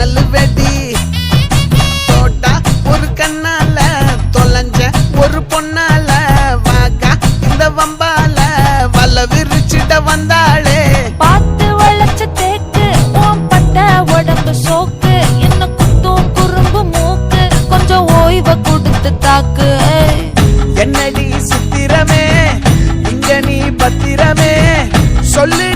மின்னல் வெடி தோட்டா ஒரு கண்ணால தொலைஞ்ச ஒரு பொண்ணால வாக்கா இந்த வம்பால வல்ல விரிச்சிட வந்தாளே. பார்த்து வளைச்ச தேக்கு பட்ட உடம்பு சோக்கு என்ன குத்தும் குறும்பு மூக்கு கொஞ்சம் ஓய்வ கொடுத்து தாக்கு. என்னடி சுத்திரமே இங்க நீ பத்திரமே சொல்லு